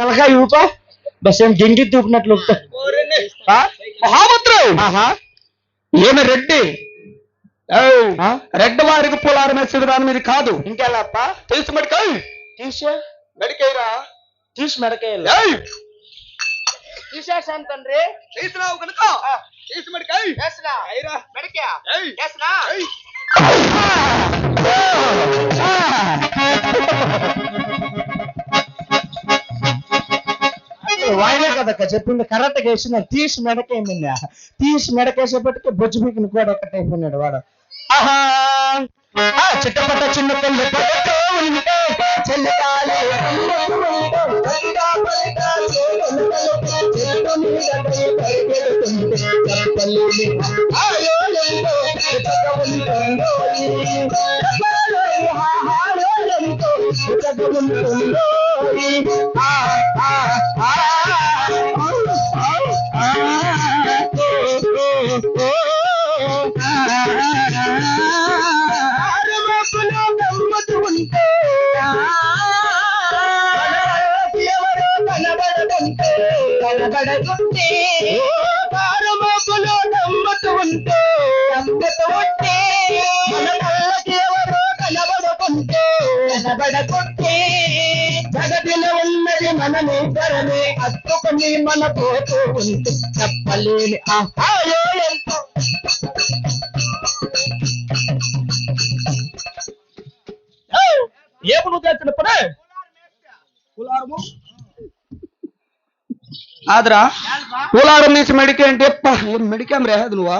తలకాయ ఊపా? బస్ ఏం గింగి తూపినట్లు? మహామంత్రి ఆహా. ఈయన రెడ్డి? రెడ్డి వారికి పొలారం వేసేది దాని మీద కాదు. ఇంకెలాప్ప? తెలుసు మడికాయ తీసే? మెడికైరా? తీసి మెడకాయలు. తీసేసాను తండ్రి. తీసురావు కనుక? తీసి మడికాయ? మెడకా ఏయ్ వేసినా ఏయ్ చెప్పింది కరెక్ట్ వేసిన తీసి మెడకేయండి తీసి మెడకేసేపటికి బొజ్జు పీకిన కూడా ఒకటి అయిపోయినాడు వాడు. ఆహా! చిట్టపట్ట చిన్న పిల్ల పట్టుకో ఆరుమపులో గమ్మత్తు ఉంటే గమ్మత్తు ఉంటే మన కళ్ళకి ఎవరో కనబడకుంటే కనబడకుంటే జగతిలో ఉన్నది మనమిద్దరమే అత్తుకుని మన పోతూ ఉంటే చెప్పలేని ఆహాయో ఎంతో నువ్వు తెచ్చిన పడే? కులారము ఆదరా? కులారం నుంచి మెడికే అంటే మెడికేం రేహదు నువ్వా?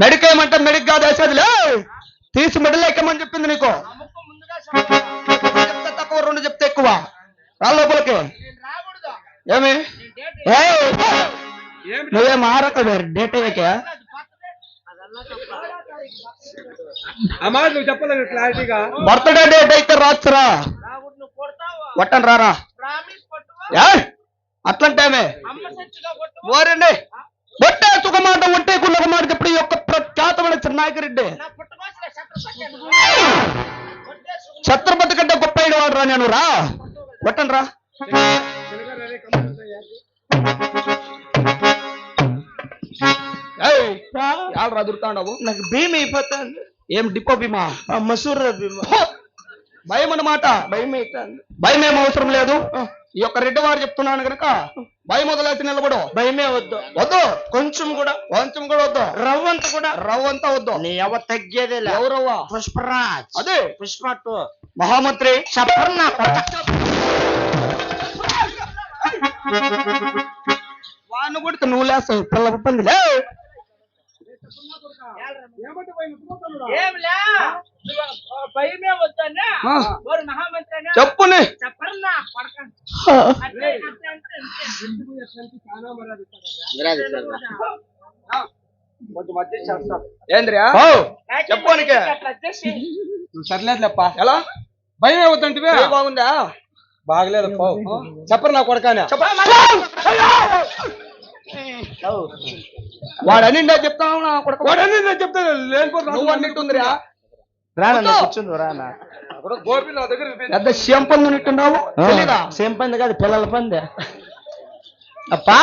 మెడికేమంటే మెడిక్ కాదు వేసేది లే. తీసి మెడలు ఎక్కమని చెప్పింది నీకు. చెప్తే. తక్కువ రెండు చెప్తే ఎక్కువ. రా లోపలికి. ఏమి? ఏయ్! నువ్వేం ఆరక డేట్ అయ్యాక. అమ్మా నువ్వు చెప్పలేదు క్లారిటీగా. బర్త్డే డేట్ అయితే రాచురా కొట్టను రారా. ఏయ్! అట్లంటేమే ఓరండి ఒట్టే ఒక మాట ఒట్టే ఒక మాట ఇప్పుడు ఈ యొక్క ప్రఖ్యాతమైన చిన్నాయకరెడ్డి ఛత్రపతి కంటే గొప్ప వాడు రా. నేను రా. కొట్టను రా. దురుతాండవు నాకు భీమ్ అయిపోతుంది ఏం డిపో భీమా? ఆ మసూర్ భీమ్! భయం అన్నమాట భయం భయం ఏం అవసరం లేదు. ఈ యొక్క రెడ్డి వాడు చెప్తున్నాను కనుక భయం వదిలేసి నిలబడు. భయమే వద్దు. వద్దు. కొంచెం కూడా. కొంచెం కూడా వద్దు. రవ్వంత కూడా. రవ్వంతా వద్దు. నీ ఎవ తగ్గేదే ఎవరవ్వా? పుష్పరాజ్. అదే. పుష్ప టూ మహామంత్రి. వాడిని కొడితే నువ్వు లేస్తావు. పిల్ల పందిలే ఏంలే నువ్వు భయమే వద్దన్నా ఆ. ఓరి మహామంత్రి అన్నా చెప్పుని. ఏంద్రియా? వచ్చేసి. నువ్వు సర్లేదులేప్ప. ఎలా? భయం అవుతుంటివే ఏ బాగుందా? బాగలేదు చెప్పరు నా కొడకానే. చెప్ప వాడు అనిండా చెప్తావు నా కొడుకు? వాడని నేను చెప్తాను లేనిపోతే నువ్వు అన్నిట్టుందిరా రానా కూర్చుంది రానా. గోపి నా దగ్గర పెద్ద శంపందు నిట్టున్నావు తెలీదా? సేమ్ పంది కాదు పిల్లల పంది. అప్పా!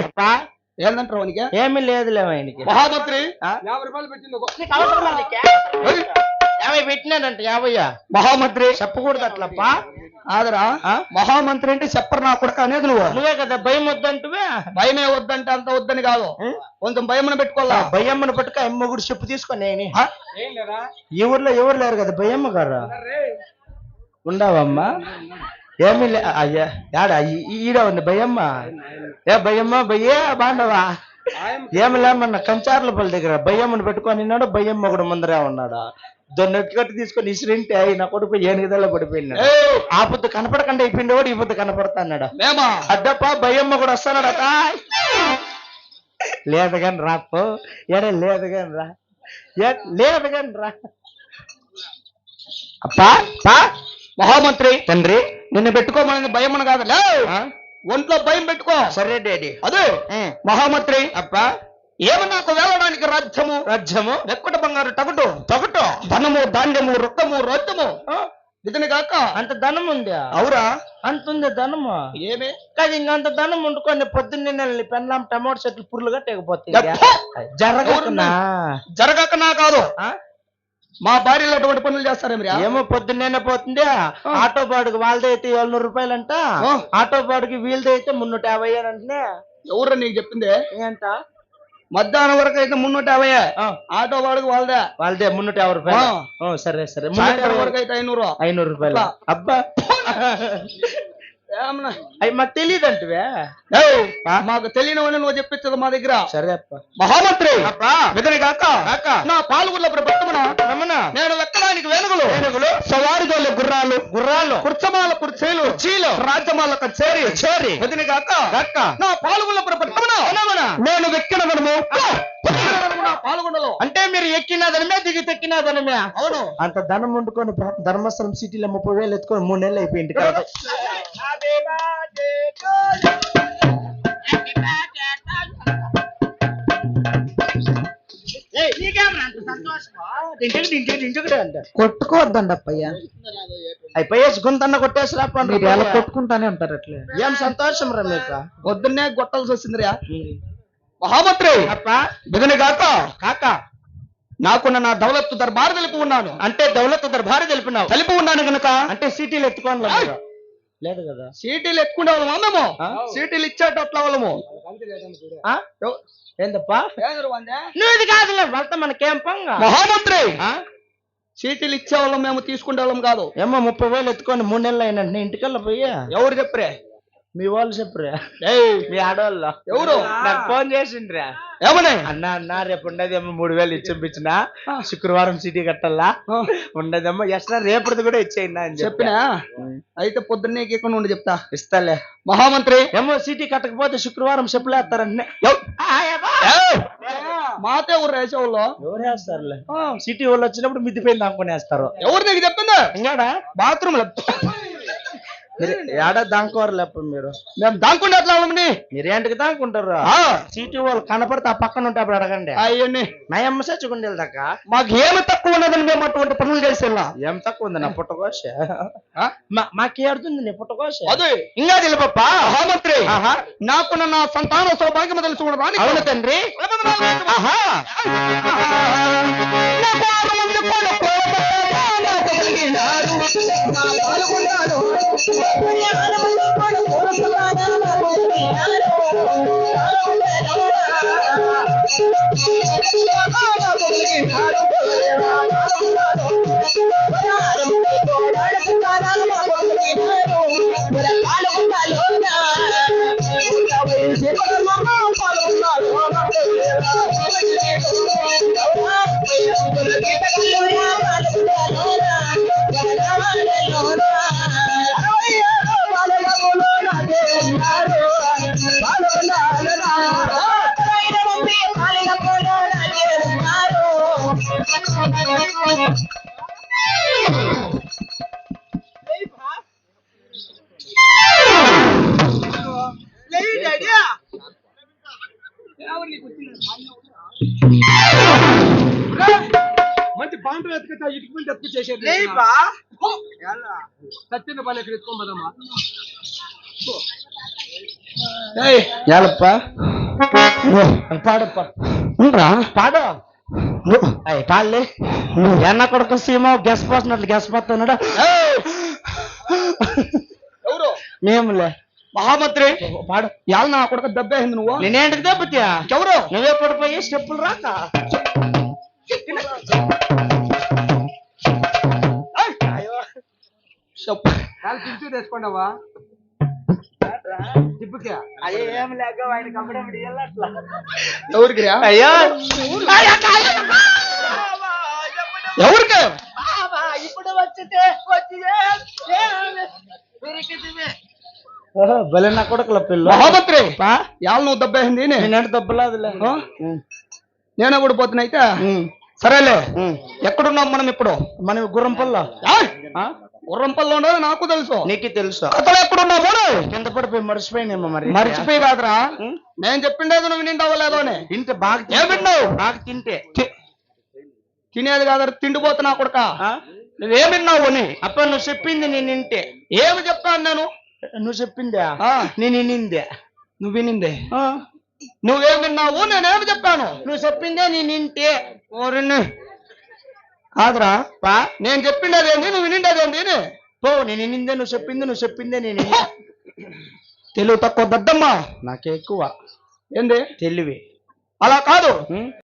అప్పా? ఏందంటారు వానికి? ఏమీ లేదులే ఆయనకి మహామంత్రి? యాభై రూపాయలు పెట్టింది! యాభై పెట్టినాడంట యాభయ్యా మహామంత్రి? చెప్పకూడదు అట్లప్పా. ఆదరా? ఆ? మహామంత్రి అంటే చెప్పరు నా కొడుకు అనేది నువ్వు. నువ్వే కదా భయం వద్దంటువే? భయమే వద్దంటే అంత వద్దని కాదు. కొంచెం భయమని పెట్టుకోవాలా? భయమ్మను పట్టుక అమ్మ కూడా చెప్పు తీసుకొని నేను. ఈ ఊర్లో ఎవరు లేరు కదా భయమ్మ గారు? ఉండవమ్మా. ఏమీ లే అయ్యా యాడ ఈ- ఈడ ఉంది భయమ్మ? ఏ భయమ్మ భయ్యే బాండవా? ఏమి లేమన్న కంచార్లపల్లి దగ్గర భయమ్మను పెట్టుకొని ఉన్నాడు భయమ్మ కూడా ముందరే ఉన్నాడు? దొన్నెట్టు కట్టి తీసుకొని ఇసిరింటే నా కొడుకు ఏనుగుదల పడిపోయినాడు ఏయ్! ఆ పొద్దు కనపడకుండా అయిపోయింది వాడు ఈ పొద్దు కనపడతా అన్నాడు అడ్డప్ప భయమ్మ కూడా వస్తానడట లేదు కానీ రాపో ఏడే లేదు కానీ రా. ఏ లేదు కానీ రా. అప్పా పా. మహామంత్రి! తండ్రి! నిన్ను పెట్టుకోమని భయమని కాదు. ఒంట్లో భయం పెట్టుకో. సరే డాడీ. అదే! మహామంత్రి! అప్పా! ఏమన్నా నాకు వేలడానికి రాజ్యము? రాజ్యము? వెక్కట బంగారు టగటు టగటు ధనము ధాన్యము రక్తము రక్తము ఇతని కాక? అంత ధనం ఉంది అవురా. అంత ఉంది ధనము. ఏమి? కాదు ఇంకంత ధనం వండుకొని పొద్దున్నే నెలని పెన్లాం టమాటో చెట్లు పుర్లు కట్టకపోతే ఎప్ప! జరగకున్నా. జరగక నా కాదు? మా భార్యలు అటువంటి పనులు చేస్తారేమిరా ఏమో పొద్దున్నే పోతుంది. ఆటో బాడుగు వాళ్ళది అయితే ఏಳ್నూరు రూపాయలంట. ఆ. ఆటో బాడుగు వీళ్ళది అయితే మున్నూట యాభై అంటే ఎవరు నీకు చెప్పింది? ఎంత మధ్యాహ్నం వరకు అయితే మున్నూట యాభై ఆటో వాడికి వాళ్ళదే. వాళ్ళదే మున్నూట యాభై రూపాయలు. సరే సరే. సాయంత్రం వరకు అయితే ఐనూరు. ఐనూరు రూపాయలు. అబ్బా. అవి మాకు తెలియదు ఏయ్, మాకు తెలియనివని నువ్వు చెప్పించదు మా దగ్గర. సరే అప్ప. మహామంత్రి కాక. నా పాల్గొన్న ప్రభుత్వమున నేను వెక్కడానికి వేనుగులు ఏనుగులు, సవారిదోళ్ళ గుర్రాలు. గుర్రాలు. కుర్చమాల కుర్చీలు. కుర్చీలు, రాజ్యమాల చేరి. ఇతని కాక కాక. నా పాల్గొన్న ప్రభుత్వమున ఎక్కిన ధనమే దిగి తెక్కిన ధనమే అవును. అంత ధనం వండుకొని ధర్మస్థలం సిటీలో ముప్పై వేలు ఎత్తుకొని మూడు నెలలు అయిపోయింది కదా. కొట్టుకోవద్దండి అప్పయ్య. అయిపోయేసి గుంతన్న కొట్టేసి రాపండి మీరు ఎలా కొట్టుకుంటానే ఉంటారు అట్లే. ఏం సంతోషం రా మీకు? పొద్దున్నే కొట్టాల్సి వచ్చిందిరా మహామంత్రి! అప్ప. ఇతని కాక. కాక. నాకున్న నా దౌలత్తు దర్బారు తెలిపి ఉన్నాను. అంటే దౌలత్ దర్బారు తెలిపినావు తెలిపి ఉన్నాను గనుక అంటే సిటీలు ఎత్తుకోండి మీరు. లేదు కదా. సీటీలు ఎత్తుకునే వాళ్ళము మేము ఆ? సీటీలు ఇచ్చేటట్ల వాళ్ళము? ఏందప్పా? కాదు వెళ్తా మనకేం పంగా మహామంత్రి? సీటీలు ఇచ్చే వాళ్ళం మేము తీసుకునే వాళ్ళం కాదు. ఏమో ముప్పై వేలు ఎత్తుకొని మూడు నెలలు అయినంటే ఇంటికల్లా పోయా? ఎవరు చెప్పరే? మీ వాళ్ళు చెప్పురా. మీ ఆడవాళ్ళు. ఎవరు? నాకు ఫోన్ చేసిండ్రా. ఏమని? అన్న అన్న రేపు ఉండదేమో మూడు వేలు ఇచ్చింపించిన శుక్రవారం సిటీ కట్టాలా ఉండదేమో ఎక్స్ట్రా రేపటిది కూడా ఇచ్చేయండి అని చెప్పినా? అయితే పొద్దున్నే ఇక్కడ నుండి చెప్తా. ఇస్తాలే. మహామంత్రి. ఏమో సిటీ కట్టకపోతే శుక్రవారం చెప్పులు వేస్తారంటే ఎవ్- ఏయ్! మాతే ఊరు వేసేవాళ్ళు ఎవరు వేస్తారులే? సిటీ వాళ్ళు వచ్చినప్పుడు మిద్దిపోయింది అనుకుని వేస్తారు ఎవరు నీకు చెప్పింది? ఇంకాడా? బాత్రూమ్ మీరు ఏడ దాంకోరలేప్ప మీరు? మేము దాక్కుండే ఎట్లా వాళ్ళని మీరు ఏంటికి దాంకుంటారు? సిటీ వాళ్ళు కనపడితే ఆ పక్కన ఉంటే అప్పుడు అడగండి. అవన్నీ నయమ్మ సచ్చుకుండే దాకా మాకు ఏమి తక్కువ ఉన్నదని మేము అటువంటి పనులు చేసేలా. ఏం తక్కువ ఉంది నా పుట్టకోశ? మాకే ఆడుతుంది నీ పుట్టకోశ? అదే. ఇంకా తెలిపప్ప. నాకున్న నా సంతాన సౌభాగ్యం తెలుసుకోవడం అవును తండ్రి. ఆహా మంచి బాండ్రు ఎత్తుకుంటా ఇటుకు మీద ఎత్తుకు చేసేది సత్యన ఎత్తుకోమదమ్మా ఏలప్ప. పాడప్ప. పాడు. అయ్యి పాడలే. ఎన్న కొడుకు సీమ గెస్ పోసినట్లు గెస్ పోతున్నాడు? ఎవరు? మేములే. మహామంత్రి. పాడు. ఇవాళ నా కొడుకు దెబ్బేసింది నువ్వు. నేనేంటికి దెబ్బతియా? ఎవరు? నువ్వే పడిపోయి స్టెప్పులు రాక. చెప్పు వాళ్ళు తింటూ తెచ్చుకోండవా దిబ్బుకే అయ్యో ఏం లేక వాడికి అప్పుడప్పుడు వెళ్ళట్లా ఎవరికి అయ్యో. ఎవరికి ఇప్పుడు వచ్చితే భలే నా కొడుకుల పిల్ల. మహామంత్రి పా ఇవాళ నువ్వు దెబ్బేసింది నే. నేనంటే దెబ్బలాదులే? నేనే కూడా పోతున్నా అయితే సరేలే. ఎక్కడున్నాం మనం ఇప్పుడు? మనం గుర్రం పల్ల ఆ? గుర్రంపల్లి ఉండదు నాకు తెలుసు. నీకే తెలుసు. అసలు ఎక్కడున్నావు కింద పడిపోయి మర్చిపోయినేమో మరి? మర్చిపోయి కాదురా. నేను చెప్పిండేది నువ్వు నిండావో లేదో అని. తింటే బాగా ఏం తింటే. విన్నావు? బాగా తింటే. తినేది కాదు తిండిపోతు నా కొడుక. ఆ? నువ్వేం విన్నావు అని. అప్ప నువ్వు చెప్పింది నేను వింటే. ఏమి చెప్తాను నేను? నువ్వు చెప్పిందా? నేను వినిందే. నువ్వు వినిందే. ఆ, నువ్వేం విన్నావు? నేనేమి చెప్పాను? నువ్వు చెప్పిందే నేను వింటే. ఓరిని కాదురా పా నేను చెప్పిండేదేంది నువ్వు వినిండేదేంది అని. పో నేను వినిందే నువ్వు చెప్పింది నువ్వు చెప్పిందే నేను. తెలివి తక్కువ దద్దమ్మా నాకే ఎక్కువ ఏంది తెలివి అలా కాదు?